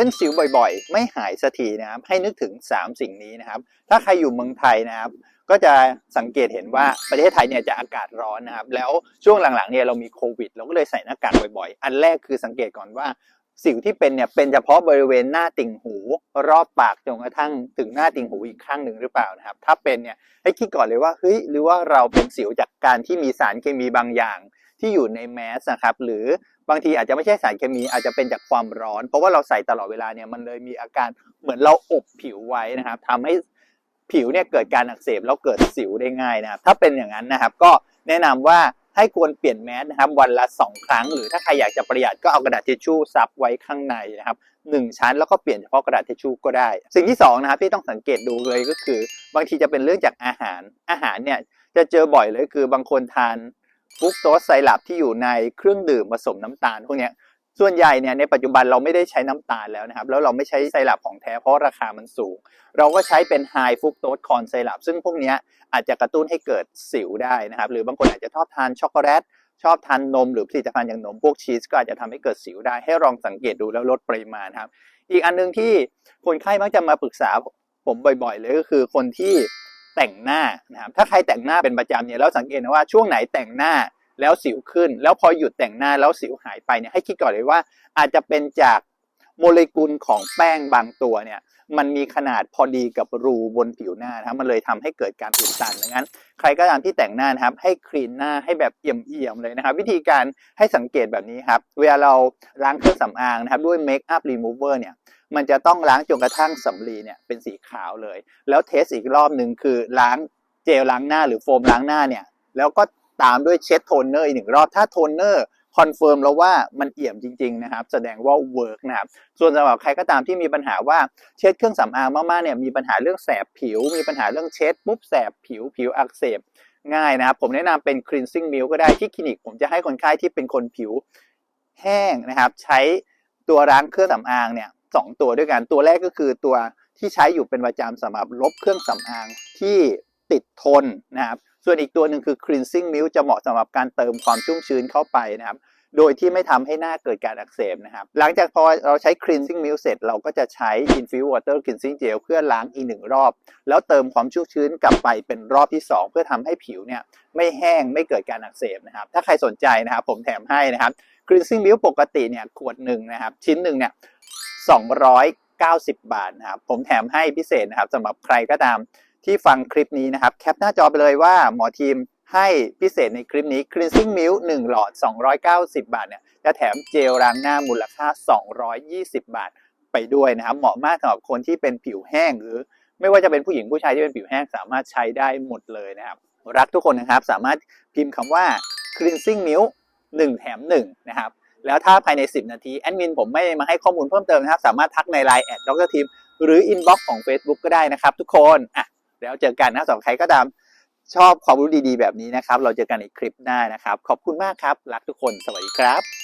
เป็นสิวบ่อยๆ ไม่หายสักทีนะครับ ให้นึกถึง 3 สิ่งนี้นะครับ ถ้าใครอยู่เมืองไทยนะครับ ก็จะสังเกตเห็นว่าประเทศไทยเนี่ยจะอากาศร้อนนะครับ แล้วช่วงหลังๆเนี่ยเรามีโควิด เราก็เลยใส่หน้ากากบ่อยๆ อันแรกคือสังเกตก่อนว่าสิวที่เป็นเนี่ยเป็นเฉพาะบริเวณหน้าติ่งหู รอบปากจนกระทั่งถึงหน้าติ่งหูอีกข้างหนึ่งหรือเปล่านะครับ ถ้าเป็นเนี่ยให้คิดก่อนเลยว่าเฮ้ยหรือว่าเราเป็นสิวจากการที่มีสารเคมีบางอย่าง ที่อยู่ในแมสนะครับหรือบางทีอาจจะไม่ใช่สารเคมีอาจจะเป็นจากความร้อน เพราะว่าเราใส่ตลอดเวลาเนี่ยมันเลยมีอาการเหมือนเราอบผิวไว้นะครับทำให้ผิวเนี่ยเกิดการอักเสบแล้วเกิดสิวได้ง่ายนะครับ ถ้าเป็นอย่างนั้นนะครับ ก็แนะนำว่าให้ควรเปลี่ยนแมสนะครับวันละ 2 ครั้ง หรือถ้าใครอยากจะประหยัดก็เอากระดาษทิชชู่ซับไว้ข้างในนะครับหนึ่งชั้นแล้วก็เปลี่ยนเฉพาะกระดาษทิชชู่ก็ได้ สิ่งที่สองนะครับที่ต้องสังเกตดูเลยก็คือ บางทีจะเป็นเรื่องจากอาหารอาหารเนี่ยจะเจอบ่อยเลยคือบางคนทาน ฟุกโตสไซรัปที่อยู่ในเครื่องดื่มผสมน้ำตาลพวกนี้ส่วนใหญ่เนี่ยในปัจจุบันเราไม่ได้ใช้น้ำตาลแล้วนะครับ แล้วเราไม่ใช้ไซรัปของแท้เพราะราคามันสูง เราก็ใช้เป็นไฮฟุกโตสคอนไซรัปซึ่งพวกนี้อาจจะกระตุ้นให้เกิดสิวได้นะครับ หรือบางคนอาจจะชอบทานช็อกโกแลตชอบทานนมหรือผลิตภัณฑ์อย่างนมพวกชีสก็อาจจะทำให้เกิดสิวได้ ให้ลองสังเกตดูแล้วลดปริมาณครับ อีกอันหนึงที่คนไข้มักจะมาปรึกษาผมบ่อยๆเลยก็คือคนที่ แต่งหน้านะครับถ้าใครแต่งหน้าเป็นประจำเนี่ยแล้วสังเกตนะว่าช่วงไหนแต่งหน้าแล้วสิวขึ้น แล้วพอหยุดแต่งหน้าแล้วสิวหายไปเนี่ยให้คิดก่อนเลยว่าอาจจะเป็นจาก โมเลกุลของแป้งบางตัวเนี่ยมันมีขนาดพอดีกับรูบนผิวหน้านะครับมันเลยทำให้เกิดการอุดตันดังนั้น ใครก็ตามที่แต่งหน้านะครับ ให้คลีนหน้าให้แบบเอี่ยมๆเลยนะครับ วิธีการให้สังเกตแบบนี้ครับ เวลาเราล้างเครื่องสำอางนะครับด้วยเมคอัพรีมูเวอร์เนี่ยมันจะต้องล้างจนกระทั่งสำลีเนี่ยเป็นสีขาวเลย แล้วเทสอีกรอบหนึ่งคือล้างเจลล้างหน้าหรือโฟมล้างหน้าเนี่ยแล้วก็ตามด้วยเช็ดโทนเนอร์อีกหนึ่งรอบถ้าโทนเนอร์ คอนเฟิร์มแล้วว่ามันเอี่ยมจริงๆนะครับแสดงว่าเวิร์กนะครับส่วนสำหรับใครก็ตามที่มีปัญหาว่าเช็ดเครื่องสำอางมากๆเนี่ยมีปัญหาเรื่องแสบผิว มีปัญหาเรื่องเช็ดปุ๊บแสบผิวผิวอักเสบง่ายนะครับ ผมแนะนำเป็น cleansing milk ก็ได้ที่คลินิก ผมจะให้คนไข้ที่เป็นคนผิวแห้งนะครับ ใช้ตัวล้างเครื่องสำอางเนี่ยสองตัวด้วยกันตัวแรกก็คือตัวที่ใช้อยู่เป็นประจำสำหรับลบเครื่องสำอางที่ติดทนนะครับ ส่วนอีกตัวหนึ่งคือ cleansing milk จะเหมาะสำหรับการเติมความชุ่มชื้นเข้าไปนะครับ โดยที่ไม่ทำให้หน้าเกิดการอักเสบนะครับ หลังจากพอเราใช้ cleansing milk เสร็จ เราก็จะใช้ infused water cleansing gel เพื่อล้างอีกหนึ่งรอบ แล้วเติมความชุ่มชื้นกลับไปเป็นรอบที่ 2 เพื่อทำให้ผิวเนี่ยไม่แห้งไม่เกิดการอักเสบนะครับ ถ้าใครสนใจนะครับ ผมแถมให้นะครับ cleansing milk ปกติเนี่ยขวดหนึ่งนะครับ ชิ้นหนึ่งเนี่ย290 บาทนะครับ ผมแถมให้พิเศษนะครับสำหรับใครก็ตาม ที่ฟังคลิปนี้นะครับ แคปหน้าจอไปเลยว่าหมอทีมให้พิเศษในคลิปนี้ cleansing milk 1หลอด 290 บาทเนี่ยจะแถมเจลล้างหน้ามูลค่า 220 บาทไปด้วยนะครับ เหมาะมากสำหรับคนที่เป็นผิวแห้งหรือ ไม่ว่าจะเป็นผู้หญิงผู้ชายที่เป็นผิวแห้งสามารถใช้ได้หมดเลยนะครับ รักทุกคนนะครับสามารถพิมพ์คำว่า cleansing milk 1 แถม 1 นะครับ แล้วถ้าภายใน 10 นาที แอดมินผมไม่มาให้ข้อมูลเพิ่มเติมนะครับ สามารถทักใน Line แอดดรทีมหรือ inbox ของ Facebook ก็ได้นะครับทุกคนอะ แล้วเจอกันนะสำหรับใครก็ตามชอบความรู้ดีๆแบบนี้นะครับ เราเจอกันในคลิปหน้านะครับ ขอบคุณมากครับ รักทุกคน สวัสดีครับ